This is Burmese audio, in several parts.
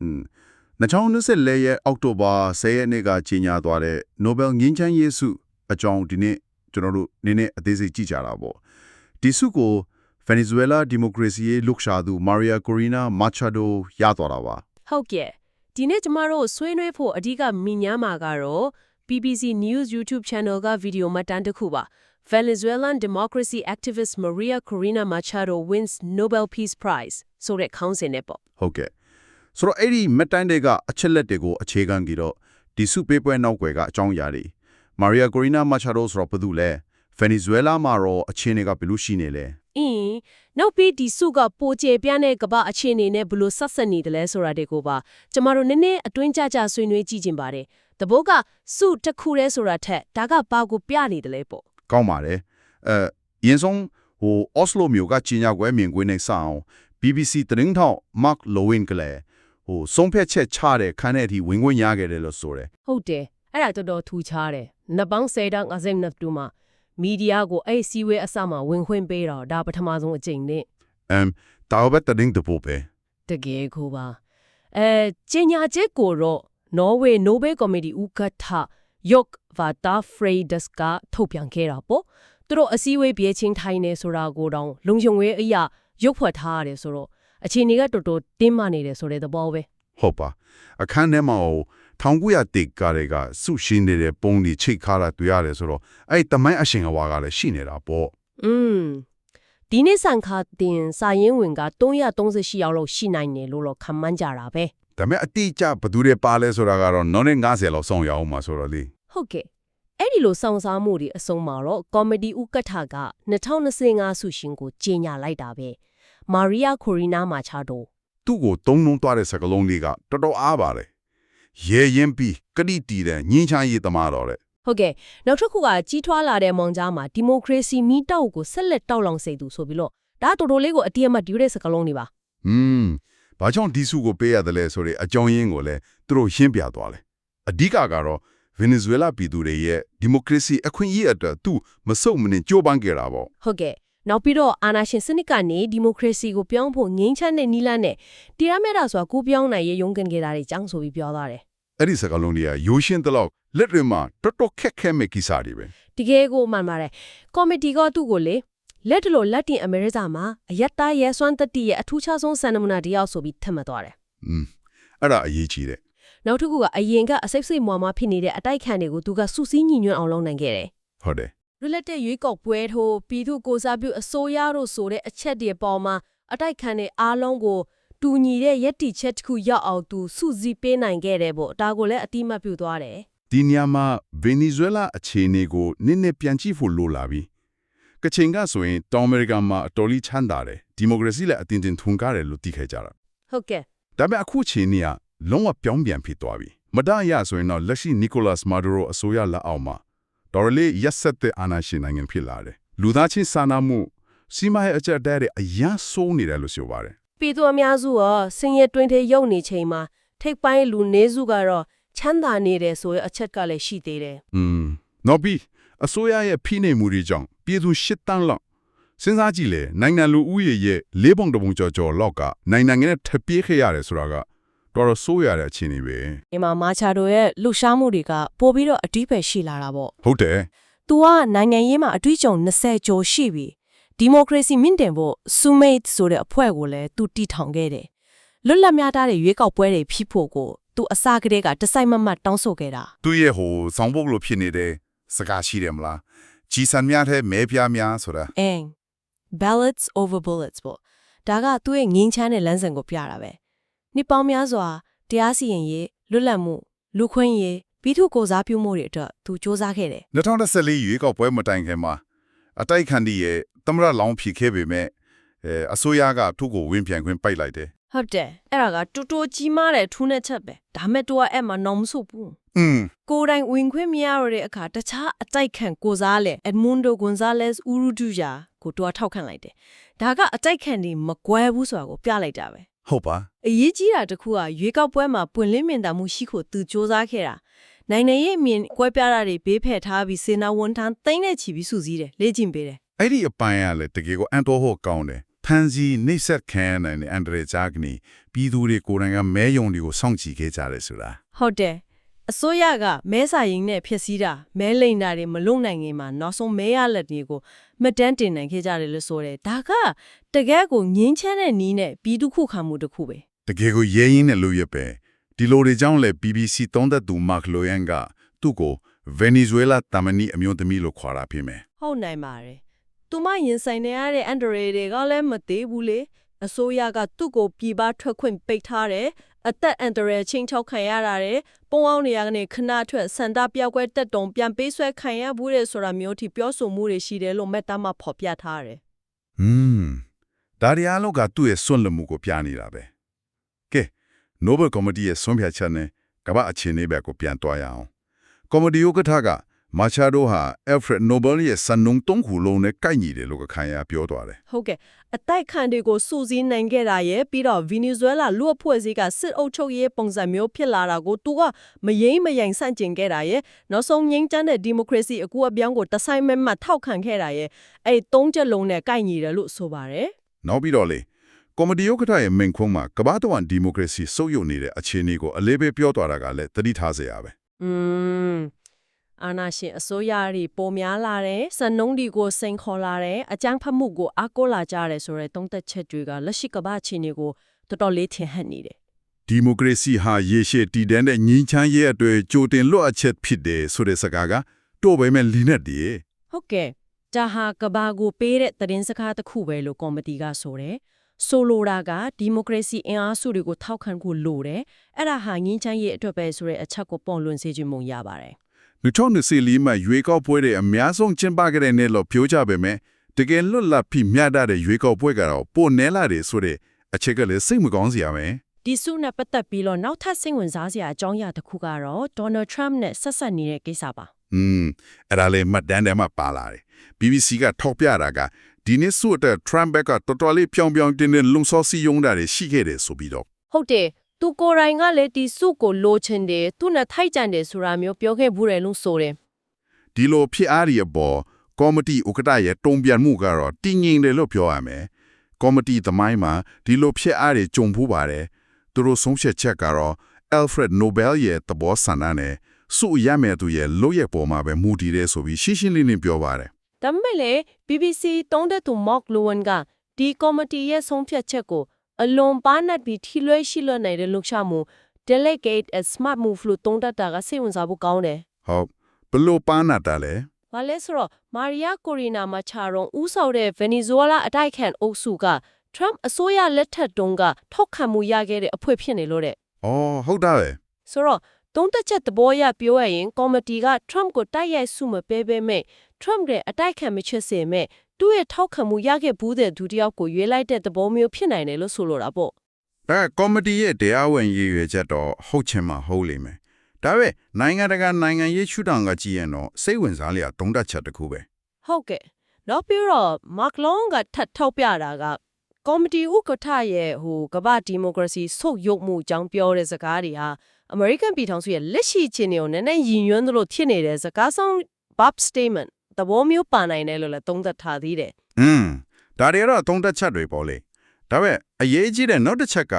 อืม2024ရဲ့အောက်တိုဘာ10ရက်နေ့ကကြီးညာသွားတဲ့ Nobel ငြိမ်းချမ်းရေးဆုအကြောင်းဒီနေ့ကျွန်တော်တို့နည်းနည်းအသေးစိတ်ကြည့်ကြတာပေါ့ဒီဆုကို Venezuela Democracy ရေးလှုပ်ရှားသူ Maria Corina Machado ရသွားတာပါဟုတ်ကဲ့ဒီနေ့ကျမတို့ဆွေးနွေးဖို့အဓိကမြင်ညာမှာကတော့ BBC News YouTube Channel ကဗီဒီယိုမှတ်တမ်းတစ်ခုပါ Venezuelan Democracy Activist Maria Corina Machado wins Nobel Peace Prize ဆိုတဲ့ခေါင်းစဉ်နဲ့ပေါ့ဟုတ်ကဲ့ ဆိုတော့အဲ့ဒီမက်တိုင်းတွေကအချက်လက်တွေကိုအခြေခံကြည့်တော့ဒီစုပေးပွဲနောက်ွယ်ကအကြောင်းအရာတွေ Maria Corina Machado ဆိုတော့ဘာလို့လဲ Venezuela မှာတော့အခြေအနေကဘယ်လိုရှိနေလဲအင်းနောက်ပြီးဒီစုကပိုကျေပြန့်တဲ့ကမ္ဘာအခြေအနေနဲ့ဘယ်လို့ဆက်ဆက်နေတယ်လဲဆိုတာတွေကိုပါကျမတို့နည်းနည်းအတွင်းကြကြဆွေးနွေးကြည့်ချင်ပါတယ်တဘောကစုတစ်ခုတည်းဆိုတာထက်ဒါကဘာကိုပြနေတယ်လဲပေါ့ကောင်းပါတယ်အဲအရင်ဆုံးဟို Oslo မြို့ကကြီးညာကွယ်မြင်ကွင်းနေစအောင် BBC သတင်းထောက် Mark Lowin ကလည်း ဟိုဆုံးဖြတ်ချက်ချတဲ့ခန်းထဲအထိဝင်ခွင့်ရခဲ့တယ်လို့ဆိုတယ်ဟုတ်တယ်အဲ့ဒါတော်တော်ထူးခြားတယ်နပောင်းဆယ်တန်း52တူမှာမီဒီယာကိုအဲ့စီဝဲအစမှာဝင်ခွင့်ပေးတော့ဒါပထမဆုံးအကြိမ်နဲ့အမ်တာဘတ်တရင်တပို့ပဲတကယ်ကိုပါအဲကျညာချက်ကိုတော့နော်ဝေနိုဘယ်ကော်မတီဥက္ကဋ္ဌယော့ဗာတာဖရေဒစ်ကထုတ်ပြန်ခဲ့တာပေါ့သူတို့အစည်းအဝေးပြေးချင်းထိုင်းနေဆိုတာကိုတောင်လုံခြုံရေးအရာရုပ်ဖွဲ့ထားရတယ်ဆိုတော့ အခြေအနေကတော်တော်တင်းမာနေတယ်ဆိုတဲ့သဘောပဲဟုတ်ပါအခန်းထဲမှာဟို1900တိတ်ကားတွေကစုရှင်းနေတဲ့ပုံတွေချိတ်ခါတာတွေ့ရတယ်ဆိုတော့အဲ့တမိုင်းအရှင်အဝါကလည်းရှိနေတာပေါ့อืมဒီနေ့စံခါတင်စာရင်းဝင်က338ယောက်လောက်ရှိနိုင်တယ်လို့တော့ခန့်မှန်းကြတာပဲဒါပေမဲ့အတိအကျဘယ်သူတွေပါလဲဆိုတာကတော့နော်နဲ့90လောက်ဆောင်ရအောင်မှာဆိုတော့လေဟုတ်ကဲ့အဲ့ဒီလိုစောင့်စားမှုတွေအဆုံးမှာတော့ကောမဒီဥက္ကဋ္ဌက2025ဆုရှင်ကိုကြေညာလိုက်တာပဲ မာရီယာခိုရီနာမာချာဒိုသူ့ကိုတုံးလုံးသွားတဲ့စကလုံးလေးကတော်တော်အားပါတယ်ရဲရင်ပြီးကတိတီတဲ့ညင်းချမ်းရေးသမားတော်တဲ့ဟုတ်ကဲ့နောက်တစ်ခုကကြီးထွားလာတဲ့မောင်ကြားမှာဒီမိုကရေစီမီတောက်ကိုဆက်လက်တောက်လောင်စေသူဆိုပြီးတော့ဒါတော်တော်လေးကိုအတိအမှတ်တူတဲ့စကားလုံးတွေပါဟွန်းဘာကြောင့်ဒီစုကိုပေးရတယ်လဲဆိုတဲ့အကြောင်းရင်းကိုလည်းသူတို့ရှင်းပြသွားတယ်အဓိကကတော့ဗင်နီဇွဲလားပြည်သူတွေရဲ့ဒီမိုကရေစီအခွင့်အရေးအတွက်သူမစုံမနစ်ကြိုးပမ်းကြတာပေါ့ဟုတ်ကဲ့ နောက်ပြီးတော့အာနာရှင်စနစ်ကနေဒီမိုကရေစီကိုပြောင်းဖို့ငြိမ်းချမ်းတဲ့နီလာနဲ့တရားမျှတစွာကိုပြောင်းနိုင်ရေးရုန်းကန်ကြတာတွေကြောင်းဆိုပြီးပြောသွားတယ်အဲ့ဒီစကားလုံးတွေကရိုးရှင်းတဲ့လောက်လက်တွေမှာတော်တော်ခက်ခဲမဲ့ကိစ္စတွေပဲတကယ်ကိုမှန်ပါတယ်ကော်မတီကသူ့ကိုလေလက်တလို့လက်တင်အမေရိကမှာအယက်သားရဲစွမ်းတတိရဲ့အထူးခြားဆုံးစံနမူနာတယောက်ဆိုပြီးထပ်မှတ်သွားတယ်อืมအဲ့ဒါအရေးကြီးတယ်နောက်တစ်ခုကအရင်ကအစိတ်စိတ်မွာမဖြစ်နေတဲ့အတိုက်ခံတွေကိုသူကစုစည်းညီညွတ်အောင်လုပ်နိုင်ခဲ့တယ်ဟုတ်တယ် လွတ်လပ်တဲ့ရွေးကောက်ပွဲထိုးပြည်သူကိုစားပြုအစိုးရတို့ဆိုတဲ့အချက်တွေပေါ်မှာအတိုက်ခံတဲ့အားလုံးကိုတူညီတဲ့ယက်တီချက်တစ်ခုရောက်အောင်သူစုစည်းပေးနိုင်ခဲ့တယ်ပေါ့ဒါကိုလည်းအတိမတ်ပြုသွားတယ်ဒီညမှာဗင်နီဇွဲလားအခြေအနေကိုနည်းနည်းပြန်ကြည့်ဖို့လိုလာပြီကချင်ကဆိုရင်တောင်အမေရိကမှာအတော်လေးချမ်းသာတယ်ဒီမိုကရေစီလည်းအတင်းတင်းထွန်းကားတယ်လို့သိခဲ့ကြတာဟုတ်ကဲ့ဒါပေမဲ့အခုချိန်นี้ကလုံးဝပြောင်းပြန်ဖြစ်သွားပြီမဒရဆိုရင်တော့လက်ရှိနီကိုလတ်မာဒူရိုအစိုးရလက်အောက်မှာ ဒေါ်လေးရက်ဆက်တဲ့အာဏာရှင်နိုင်ငံဖြစ်လာတယ်လူသားချင်းစာနာမှုစီမရဲ့အကြက်တဲတွေအရန်ဆိုးနေတယ်လို့ဆိုပါတယ်ပြည်သူအများစုရောဆင်းရဲတွင်းထဲရောက်နေချိန်မှာထိပ်ပိုင်းလူနေစုကတော့ချမ်းသာနေတယ်ဆိုရအချက်ကလည်းရှိသေးတယ်อืมနော်ပြီးအစိုးရရဲ့ဖိနှိပ်မှုတွေကြောင့်ပြည်သူရှစ်တန်းလောက်စဉ်းစားကြည့်လေနိုင်ငံလူဦးရေရဲ့လေးပုံတစ်ပုံကျော်ကျော်လောက်ကနိုင်ငံငယ်နဲ့ထပ်ပြေးခဲ့ရတယ်ဆိုတာက တော်တော်ဆိုးရတဲ့အခြေအနေပဲမြန်မာမာချာတို့ရဲ့လှူရှားမှုတွေကပိုပြီးတော့အတီးပဲရှိလာတာပေါ့ဟုတ်တယ်သူကနိုင်ငံရေးမှာအတွေ့အကြုံ20ကျော်ရှိပြီဒီမိုကရေစီမြင့်တင်ဖို့ Summit ဆိုတဲ့အဖွဲ့ကိုလည်းသူတည်ထောင်ခဲ့တယ်လွတ်လပ်မျှတတဲ့ရွေးကောက်ပွဲတွေဖြစ်ဖို့ကိုသူအစကတည်းကတစိုက်မမတ်တောင်းဆိုခဲ့တာသူရဲ့ဟိုဆောင်းပုတ်လိုဖြစ်နေတဲ့စကားရှိတယ်မလားကြီးစံများတဲ့မဲပြားများဆိုတာအင်း ballots over bullets ပေါ့ဒါကသူ့ရဲ့ငင်းချမ်းတဲ့လမ်းစဉ်ကိုပြတာပဲ နှစ်ပေါင်းများစွာတရားစီရင်ရေးလွတ်လပ်မှုလူခွင့်ရေးပြည်သူကိုယ်စားပြုမှုတွေအတွက် तू စ조사ခဲ့တယ် 2014ရွေးကောက်ပွဲမတိုင်ခင်မှာအတိုက်ခံဒီရဲ့သမရလောင်းဖြစ်ခဲ့ပေမဲ့အဲအစိုးရကသူ့ကိုဝင်ပြန်ခွင့်ပိတ်လိုက်တယ် ဟုတ်တယ်အဲ့ဒါကတူတူကြီးမားတဲ့ထူးနဲ့ချက်ပဲဒါမဲ့တူကအဲ့မှာနော်မဆိုဘူး อืม ကိုယ်တိုင်ဝင်ခွင့်မရရတဲ့အခါတခြားအတိုက်ခံကိုစားလေအက်ဒမွန်ဒိုဂွန်ဇာလက်စ်ဥရူဒူယာကိုတူထောက်ခံလိုက်တယ်ဒါကအတိုက်ခံဒီမကွဲဘူးဆိုတာကိုပြလိုက်တာပဲ ဟုတ်ပါအရေးကြီးတာတစ်ခုကရွေးကောက်ပွဲမှာပွင့်လင်းမြင်သာမှုရှိဖို့သူစ조사ခဲ့တာနိုင်ငံရေးအမြင်ကွဲပြားတာတွေဘေးဖယ်ထားပြီးစေနာဝန်ထမ်းသိမ့်တဲ့ချီပြီးစုစည်းတယ်လေ့ကျင့်ပေးတယ်အဲ့ဒီအပိုင်းကလည်းတကယ်ကိုအန်တော်ဟောကောင်းတယ်ထန်စီနှိပ်စက်ခံရနိုင်တဲ့အန်ဒရဂျာကနေပြည်သူတွေကိုယ်တိုင်ကမဲယုံတွေကိုစောင့်ကြည့်ခဲ့ကြတယ်ဆိုတာဟုတ်တယ် အစိုးရကမဲစာရင်နဲ့ဖြစ်စည်းတာမဲလိန်တာတွေမလုံနိုင်ခင်မှာနောက်ဆုံးမဲရလက်တွေကိုမတန်းတင်နိုင်ခဲ့ကြတယ်လို့ဆိုတယ်ဒါကတကယ်ကိုငင်းချမ်းတဲ့နီးနဲ့ပြည်သူခုခံမှုတစ်ခုပဲတကယ်ကိုရဲရင်းနဲ့လို့ရပဲဒီလိုတွေကြောင့်လဲ BBC သုံးသက်သူမာကလိုယန်ကသူ့ကိုဗင်နီဇွဲလားတာမနီအမျိုးသမီးလို့ခေါ်တာဖြစ်မယ်ဟုတ်နိုင်ပါတယ်သူမရင်ဆိုင်နေရတဲ့အန်ဒရတွေကလည်းမသေးဘူးလေ အစိုးရကသူ့ကိုပြည်ပထွက်ခွင့်ပိတ်ထားတယ်အသက်အန်ဒရချင်းချောက်ခံရတာတယ်ပုံအောင်နေရကနေခဏထွက်စန္ဒပြပွဲတက်တုံပြန်ပေးဆွဲခံရဘူးတဲ့ဆိုတာမျိုးထိပြောဆိုမှုတွေရှိတယ်လို့မက်တာမှာဖော်ပြထားတယ်ဟွန်းဒါရီအားလုံးကသူ့ရဲ့စွန့်လွတ်မှုကိုပြနေတာပဲကဲ Nobel Committee ရဲ့ဆုံးဖြတ်ချက်နဲ့ကမ္ဘာအခြေအနေဘက်ကိုပြန်သွားရအောင်ကော်မတီဥက္ကဋ္ဌက မာချာဒိုဟာ Alfred Nobel ရဲ့စံနှုန်းသုံးခုလုံးနဲ့ကိုက်ညီတယ်လို့ခံရပြောသွားတယ်ဟုတ်ကဲ့အတိုက်ခံတွေကိုစူးစီးနိုင်ခဲ့တာရဲ့ပြီးတော့ဗီနီဇွဲလားလူအဖွဲ့အစည်းကစစ်အုပ်ချုပ်ရေးပုံစံမျိုးဖြစ်လာတာကိုသူကမယိမ့်မယိုင်ဆန့်ကျင်ခဲ့တာရဲ့နောက်ဆုံးငြိမ်းချမ်းတဲ့ဒီမိုကရေစီအကူအပြောင်းကိုတဆိုင်မဲ့မှထောက်ခံခဲ့တာရဲ့အဲ့သုံးချက်လုံးနဲ့ကိုက်ညီတယ်လို့ဆိုပါတယ်နောက်ပြီးတော့လေကော်မတီဥက္ကဋ္ဌရဲ့မင်ခွန်းမှာကမ္ဘာ့တဝန်ဒီမိုကရေစီစုပ်ယုပ်နေတဲ့အခြေအနေကိုအလေးပေးပြောသွားတာကလည်းသတိထားစရာပဲอืม အာနာရှင်အစိုးရတွေပုံများလာတယ်စံနှုန်းတွေကိုစိန်ခေါ်လာတယ်အကြမ်းဖက်မှုကိုအားကိုးလာကြတယ်ဆိုတဲ့သုံးသက်ချက်တွေကလက်ရှိကမ္ဘာအခြေအနေကိုတော်တော်လေးထင်ဟပ်နေတယ်ဒီမိုကရေစီဟာရေရှည်တည်တံ့တဲ့ညီချမ်းရေးအတွေ့ကြိုတင်လွတ်အချက်ဖြစ်တယ်ဆိုတဲ့စကားကတော့ပဲမဲ့လီနက်တည်းဟုတ်ကဲ့ဒါဟာကဘာကိုပေးတဲ့သတင်းစကားတစ်ခုပဲလို့ကော်မတီကဆိုတယ်ဆိုလိုတာကဒီမိုကရေစီအင်အားစုတွေကိုထောက်ခံဖို့လိုတယ်အဲ့ဒါဟာငင်းချမ်းရေးအတွက်ပဲဆိုတဲ့အချက်ကိုပေါ်လွင်စေခြင်းမုံရပါတယ် 2024မှာရွေးကောက်ပွဲတွေအများဆုံးကျင်းပခဲ့တဲ့နေ့လို့ပြောကြပေမဲ့တကယ်လွတ်လပ်ပြီးမျှတတဲ့ရွေးကောက်ပွဲကတော့ပိုနဲလာတယ်ဆိုတဲ့အချက်ကလည်းစိတ်မကောင်းစရာပဲဒီစုနဲ့ပတ်သက်ပြီးတော့နောက်ထပ်စိတ်ဝင်စားစရာအကြောင်းအရာတစ်ခုကတော့ Donald Trump နဲ့ဆက်ဆက်နေတဲ့ကိစ္စပါอืมအဲ့ဒါလေးမှတ်တမ်းထဲမှာပါလာတယ် BBC ကထောက်ပြတာကဒီနေ့စုတဲ့ Trump ဘက်ကတော်တော်လေးပြောင်ပြောင်တင်းတင်းလုံဆော်စီယုံတာတွေရှိခဲ့တယ်ဆိုပြီးတော့ဟုတ်တယ် သူကိုယ်တိုင်ကလည်းဒီစုကိုလိုချင်တယ်သူနဲ့ထိုက်ကြံတယ်ဆိုတာမျိုးပြောခဲ့ဘူးတယ်လို့ဆိုတယ်ဒီလိုဖြစ်အားရပေါ်ကော်မတီဥက္ကဋ္ဌရဲ့တုံ့ပြန်မှုကတော့တည်ငြိမ်တယ်လို့ပြောရမယ်ကော်မတီသမိုင်းမှာဒီလိုဖြစ်အားရကြုံဖူးပါတယ်သူတို့ဆုံးဖြတ်ချက်ကတော့ Alfred Nobel ရဲ့သဘောဆန္ဒနဲ့စုရမယ်သူရဲ့လို့ရဲ့ပေါ်မှာပဲမူတည်တယ်ဆိုပြီးရှင်းရှင်းလင်းလင်းပြောပါတယ်ဒါပေမဲ့လေ BBC တုံးတဲ့သူ Mark Lewin ကဒီကော်မတီရဲ့ဆုံးဖြတ်ချက်ကို အလွန်ပါနတ်ပြီးထိလွဲရှိလွတ်နေတဲ့လှုပ်ရှားမှု delegate a smart move လို့တုံးတတ်တာကစိတ်ဝင်စားဖို့ကောင်းတယ်ဟုတ်ဘလို့ပါနာတာလဲ။ဘာလဲဆိုတော့မာရီယာကိုရီနာမချာရွန်ဦးဆောင်တဲ့ဗင်နီဇွဲလားအတိုက်ခံအုပ်စုက Trump အစိုးရလက်ထက်တုန်းကထောက်ခံမှုရခဲ့တဲ့အဖွဲ့ဖြစ်နေလို့တဲ့။အော်ဟုတ်တာပဲဆိုတော့သုံးသက်ချက်သဘောအရပြောရရင်ကော်မတီက Trump ကိုတိုက်ရိုက်စုမပေးပေးမဲ့ Trump ရဲ့အတိုက်ခံမချစ်စေမဲ့ သူ့ရဲ့ထောက်ခံမှုရခဲ့ဘူးတဲ့ဒုတိယကိုရွေးလိုက်တဲ့သဘောမျိုးဖြစ်နိုင်တယ်လို့ဆိုလိုတာပေါ့။ဒါကကော်မတီရဲ့တရားဝင်ရည်ရွယ်ချက်တော့ဟုတ်ချင်မှဟုတ်လိမ့်မယ်။ဒါပဲနိုင်ငံတကာနိုင်ငံရေးရှုထောင့်ကကြည့်ရင်တော့စိတ်ဝင်စားလျာသုံးတတ်ချက်တစ်ခုပဲဟုတ်ကဲ့နောက်ပြီးတော့ Mark Long ကထပ်ထောက်ပြတာကကော်မတီဥက္ကဋ္ဌရဲ့ဟိုကမ္ဘာဒီမိုကရေစီဆုတ်ယုတ်မှုအကြောင်းပြောတဲ့စကားတွေဟာ American ပြည်ထောင်စုရဲ့လက်ရှိအခြေအနေကိုနည်းနည်းယဉ်ယွန်းသလိုဖြစ်နေတဲ့စကားဆောင် Bob statement သဘောမျိုးပါနိုင်တယ်လို့လည်းသုံးသပ်ထားသေးတယ်။อืมဒါတွေကတော့သုံးတတ်ချက်တွေပေါ့လေ။ဒါပဲအရေးကြီးတဲ့နောက်တစ်ချက်က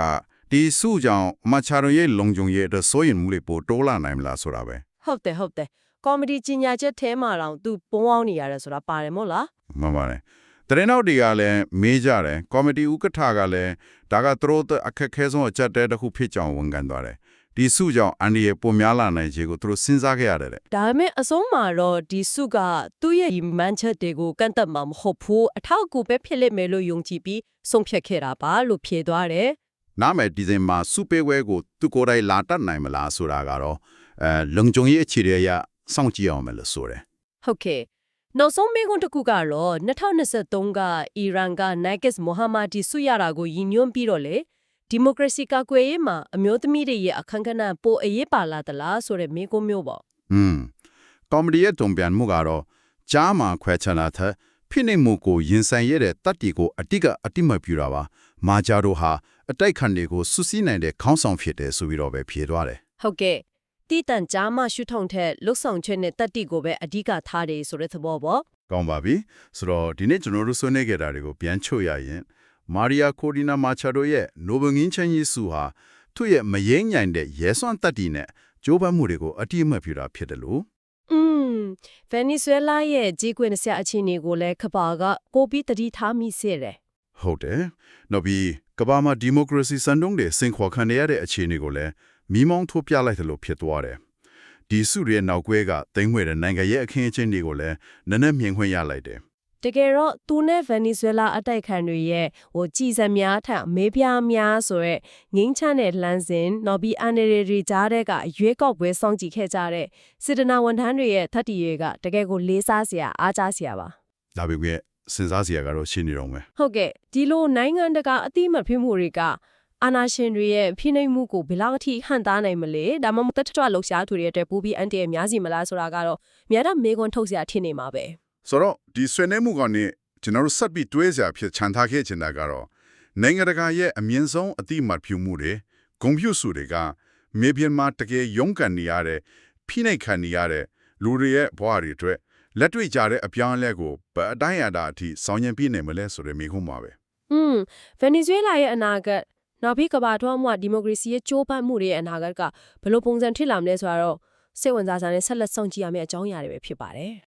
ဒီစုကြောင့်မချာရုံရဲ့လုံခြုံရေးအတွက်စိုးရင်မှုတွေပိုတိုးလာနိုင်မလားဆိုတာပဲဟုတ်တယ်ဟုတ်တယ်ကော်မတီကြီးညာချက်ထဲမှာတော့သူပုံအောင်နေရတယ်ဆိုတာပါတယ်မို့လား။မှန်ပါတယ်။တရင်နောက်တွေကလည်းမေးကြတယ်ကော်မတီဥက္ကဋ္ဌကလည်းဒါကသူတို့အတွက်အခက်အခဲဆုံးအချက်တဲတစ်ခုဖြစ်ကြောင်းဝန်ခံသွားတယ်။ ဒီစုကြောင့်အန်ဒီရဲ့ပုံများလာနိုင်ခြေကိုသူတို့စဉ်းစားခဲ့ရတယ်တဲ့ဒါပေမဲ့အဆုံးမှာတော့ဒီစုကသူ့ရဲ့ဒီမန်ချက်တွေကိုကန့်သက်မှာမဟုတ်ဘူးအထောက်အကူပဲဖြစ်လိမ့်မယ်လို့ယုံကြည်ပြီးဆုံးဖြတ်ခဲ့တာပါလို့ဖြေသွားတယ်။နားမယ်ဒီဇင်ဘာစုပေးဝဲကိုသူကိုယ်တိုင်လာတတ်နိုင်မလားဆိုတာကတော့အဲလုံခြုံရေးအခြေအနေအရစောင့်ကြည့်အောင်မယ်လို့ဆိုတယ်ဟုတ်ကဲ့နောက်ဆုံးမေးခွန်းတစ်ခုကတော့2023ကအီရန်က Nagis Mohammadi ဆုရတာကိုရည်ညွှန်းပြီးတော့လေ ဒီမိုကရေစီကာကွယ်ရေးမှာအမျိုးသမီးတွေရဲ့အခမ်းကဏ္ဍပိုအရေးပါလာသလားဆိုတဲ့မေးခွန်းမျိုးပေါ့။อืมကော်မတီရဲ့တုံ့ပြန်မှုကတော့ကြားမှာခွဲချလာတဲ့ဖိနှိပ်မှုကိုရင်ဆိုင်ရတဲ့တတ်တီကိုအတိကအတိမတ်ပြတာပါ။မာဂျာတို့ဟာအတိုက်ခံတွေကိုစုစည်းနိုင်တဲ့ခေါင်းဆောင်ဖြစ်တယ်ဆိုပြီးတော့ပဲဖြေသွားတယ်ဟုတ်ကဲ့တီတန်ကြားမှရှုထောင့်ထက်လွတ်ဆောင်ချက်နဲ့တက်တိကိုပဲအဓိကထားတယ်ဆိုတဲ့သဘောပေါ့။ကောင်းပါပြီ။ဆိုတော့ဒီနေ့ကျွန်တော်တို့ဆွေးနွေးခဲ့တာတွေကိုပြန်ချုပ်ရရင် မာရီယာကိုဒီနာမာချာဒိုရဲ့နိုဘယ်ငင်းချမ်းရေးစုဟာသူ့ရဲ့မယိမ့်ညိုင်တဲ့ရဲစွမ်းတတ်တည်နဲ့ကြိုးပမ်းမှုတွေကိုအတိအမှတ်ပြုတာဖြစ်တယ်လို့อืมဗင်နီဇွဲလားရဲ့ကြီးကွင်းဆရာအခြေအနေကိုလည်းခပါကကိုပြီးတတိထားမိစေတယ်ဟုတ်တယ်။နောက်ပြီးကမ္ဘာမှာဒီမိုကရေစီစံနှုန်းတွေစင်ခွာခံရတဲ့အခြေအနေကိုလည်းမိမောင်းထိုးပြလိုက်တယ်လို့ဖြစ်သွားတယ်။ဒီစုရဲ့နောက်ကွဲကတိမ့်ဝဲတဲ့နိုင်ငံရဲ့အခင်းအကျင်းတွေကိုလည်းနည်းနည်းမြင်ခွင့်ရလိုက်တယ် တကယ်တော့သူနဲ့ဗင်နီဇွဲလားအတိုက်ခံတွေရဲ့ဟိုကြည်စံများထက်မေးပြားများဆိုရက်ငင်းချမ်းတဲ့လမ်းစဉ်နော်ပြီးအန်ရီရီကြားတဲ့ကရွေးကောက်ပွဲစောင့်ကြည့်ခဲ့ကြတဲ့စစ်တနာဝန်ထမ်းတွေရဲ့ထက်တီတွေကတကယ်ကိုလေးစားစရာအားကြစရာပါ။ဒါပေမဲ့စဉ်းစားစရာကတော့ရှိနေတော့မယ်ဟုတ်ကဲ့ဒီလိုနိုင်ငံတကာအသိအမှတ်ပြုမှုတွေကအာနာရှင်တွေရဲ့ဖိနှိပ်မှုကိုဘယ်လောက်အထိဟန်တားနိုင်မလဲဒါမှမဟုတ်တတ်တရလှုပ်ရှားသူတွေအတွက်ပူပြီးအန်တီရဲ့များစီမလားဆိုတာကတော့မြတ်တော့မေကွန်ထုတ်စရာထင်နေမှာပဲ။ ဆိုတော့ဒီဆွေးနွေးမှုကနေကျွန်တော်တို့ဆက်ပြီးတွေးစရာဖြစ်ချန်ထားခဲ့ချင်တာကတော့နိုင်ငံတကာရဲ့အမြင့်ဆုံးအတိအမှတ်ပြုမှုတွေဂုဏ်ပြုစုတွေကမြေပြင်မှာတကယ်ရုန်းကန်နေရတဲ့ဖိနှိပ်ခံနေရတဲ့လူတွေရဲ့ဘဝတွေအတွက်လက်တွေ့ကြတဲ့အပြောင်းအလဲကိုဗအတိုင်းအတာအထိဆောင်ရင်ပြနေမလဲဆိုတဲ့မိခုမှာပဲอืมဗင်နီဇွဲလားရဲ့အနာဂတ်နောက်ပြီးကမ္ဘာထွန်းမှာဒီမိုကရေစီရဲ့ကြိုးပမ်းမှုတွေရဲ့အနာဂတ်ကဘယ်လိုပုံစံဖြစ်လာမလဲဆိုတော့စိတ်ဝင်စားစရာနဲ့ဆက်လက်စောင့်ကြည့်ရမယ့်အကြောင်းအရာတွေပဲဖြစ်ပါတယ်